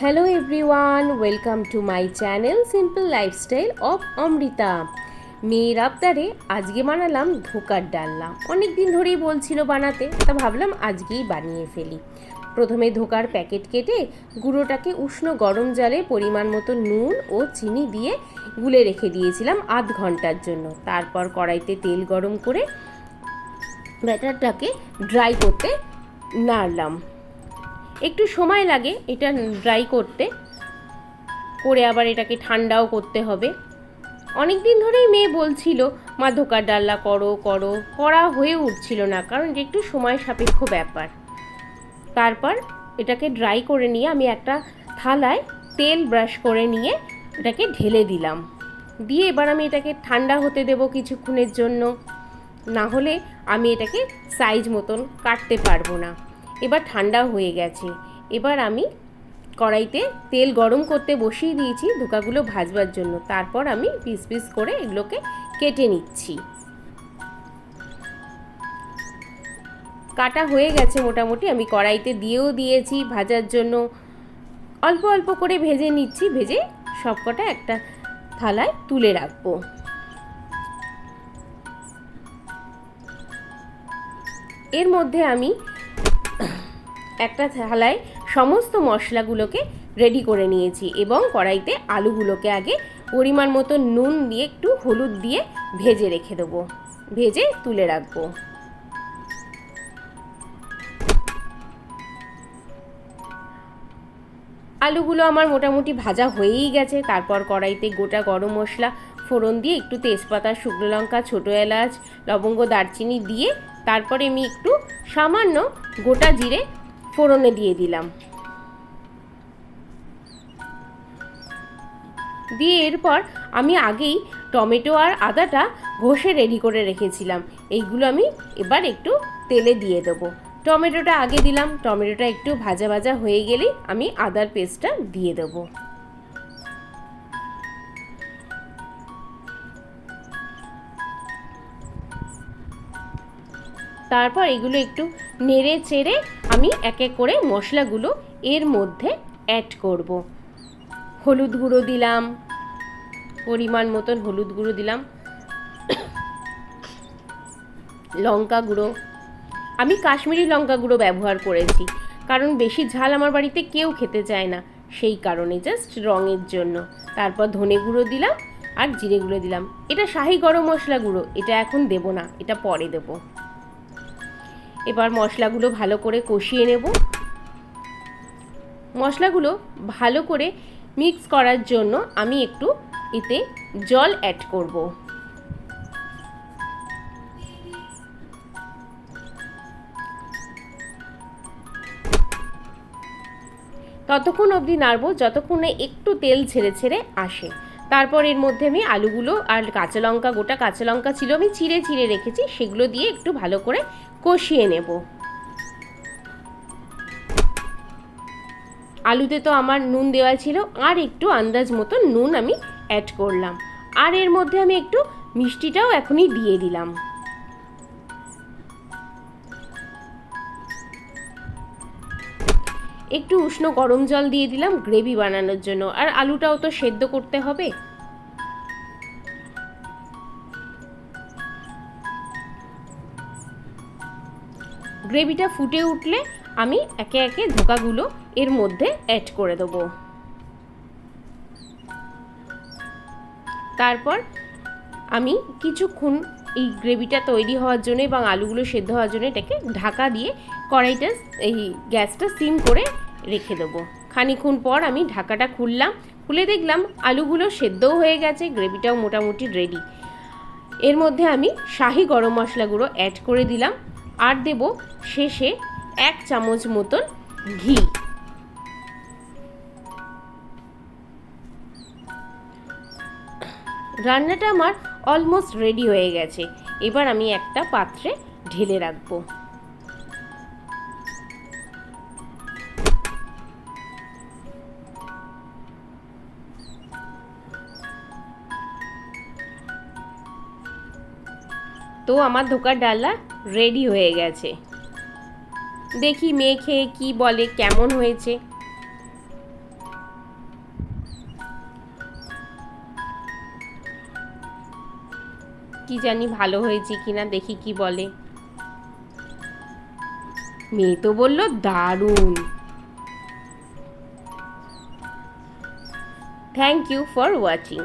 Hello everyone welcome to my channel simple lifestyle of Amrita মেয়ের আবদারে আজকে বানালাম ধোকার ডালনা। অনেক দিন ধরেই বলছিল বানাতে, তা ভাবলাম আজকেই বানিয়ে ফেলি। প্রথমে ধোকার প্যাকেট কেটে গুঁড়োটাকে উষ্ণ গরম জলে পরিমাণ মতো নুন ও চিনি দিয়ে গুলে রেখে দিয়েছিলাম আধ ঘণ্টার জন্য। তারপর কড়াইতে তেল গরম করে ব্যাটারটাকে ড্রাই করতে নাড়লাম। একটু সময় লাগে এটা ড্রাই করতে। করে আবার এটাকে ঠান্ডাও করতে হবে। অনেক দিন ধরেই মেয়ে বলছিল, মা, ধোকার ডাল্লা করো করো। করা হয়ে উঠছিল না, কারণ এটা একটু সময় সাপেক্ষ ব্যাপার। তারপর এটাকে ড্রাই করে নিয়ে আমি একটা থালায় তেল ব্রাশ করে নিয়ে এটাকে ঢেলে দিলাম। দিয়ে এবার আমি এটাকে ঠান্ডা হতে দেব কিছুক্ষণের জন্য। না হলে আমি এটাকে সাইজ মতন কাটতে পারব না। এবার ঠান্ডা হয়ে গেছে। এবার আমি কড়াইতে তেল গরম করতে বসিয়ে দিয়েছি ধোকাগুলো ভাজবার জন্য। তারপর আমি পিস পিস করে এগুলোকে কেটে নিচ্ছি। কাটা হয়ে গেছে মোটামুটি। আমি কড়াইতে দিয়েও দিয়েছি ভাজার জন্য। অল্প অল্প করে ভেজে নিচ্ছি। ভেজে সবকটা একটা থালায় তুলে রাখব। এর মধ্যে আমি একটা থালায় সমস্ত মশলাগুলোকে রেডি করে নিয়েছি এবং কড়াইতে আলুগুলোকে আগে পরিমাণ মতো নুন দিয়ে একটু হলুদ দিয়ে ভেজে রেখে দেবো। ভেজে তুলে রাখব। আলুগুলো আমার মোটামুটি ভাজা হয়েই গেছে। তারপর কড়াইতে গোটা গরম মশলা ফোড়ন দিয়ে একটু তেজপাতা, শুকনো লঙ্কা, ছোটো এলাচ, লবঙ্গ, দারচিনি দিয়ে তারপরে আমি একটু সামান্য গোটা জিরে ফোড়নে দিয়ে দিলাম। দিয়ে এরপর আমি আগেই টমেটো আর আদাটা ঘষে রেডি করে রেখেছিলাম। এইগুলো আমি এবার একটু তেলে দিয়ে দেবো। টমেটোটা আগে দিলাম। টমেটোটা একটু ভাজা ভাজা হয়ে গেলেই আমি আদার পেস্টটা দিয়ে দেবো। তারপর এগুলো একটু নেড়ে চেড়ে আমি এক এক করে মশলাগুলো এর মধ্যে অ্যাড করব। হলুদ গুঁড়ো দিলাম, পরিমাণ মতন হলুদ গুঁড়ো দিলাম, লঙ্কা গুঁড়ো। আমি কাশ্মীরি লঙ্কা গুঁড়ো ব্যবহার করেছি, কারণ বেশি ঝাল আমার বাড়িতে কেউ খেতে চায় না, সেই কারণে জাস্ট রঙের জন্য। তারপর ধনে গুঁড়ো দিলাম আর জিরে গুঁড়ো দিলাম। এটা শাহি গরম মশলা গুঁড়ো, এটা এখন দেব না, এটা পরে দেবো। এবার মশলাগুলো ভালো করে কষিয়ে নেব। মশলাগুলো ভালো করে মিক্স করার জন্য আমি একটু এতে জল অ্যাড করব। ততক্ষণ অবধি নাড়বো, যতক্ষণে একটু তেল ছেড়ে ছেড়ে আসে। তারপর এর মধ্যে আমি আলুগুলো আর কাঁচা লঙ্কা, গোটা কাঁচা লঙ্কা ছিল, আমি চিড়ে চিড়ে রেখেছি, সেগুলো দিয়ে একটু ভালো করে কষিয়ে নেব। আলুতে তো আমার নুন দেওয়া ছিল, আর একটু আন্দাজ মতো নুন আমি অ্যাড করলাম। আর এর মধ্যে আমি একটু মিষ্টিটাও এখনই দিয়ে দিলাম। একটু উষ্ণ গরম জল দিয়ে দিলাম গ্রেভি বানানোর জন্য। আর আলুটাও তো সেদ্ধ করতে হবে। গ্রেভিটা ফুটে উঠলে আমি একে একে ধোকাগুলো এর মধ্যে অ্যাড করে দেবো। তারপর আমি কিছুক্ষণ এই গ্রেভিটা তৈরি হওয়ার জন্য এবং আলুগুলো সেদ্ধ হওয়ার জন্য এটাকে ঢাকা দিয়ে কড়াইটা, এই গ্যাসটা সিম করে রেখে দেবো। খানিক্ষণ পর আমি ঢাকাটা খুললাম, খুলে দেখলাম আলুগুলো সেদ্ধও হয়ে গেছে, গ্রেভিটাও মোটামুটি রেডি এর মধ্যে আমি শাহি গরম মশলা গুঁড়ো অ্যাড করে দিলাম, আর দেব শেষে এক চামচ মতন ঘি। রান্নাটা আমার অলমোস্ট রেডি হয়ে গেছে। এবার আমি একটা পাত্রে ঢেলে রাখব। তো আমার ধোকার ডালা রেডি হয়ে গেছে। দেখি মেয়ে খেয়ে কী বলে, কেমন হয়েছে? কি জানি ভালো হয়েছে কিনা, দেখি কি বলে। মেয়ে তো বলল, দারুণ। Thank you for watching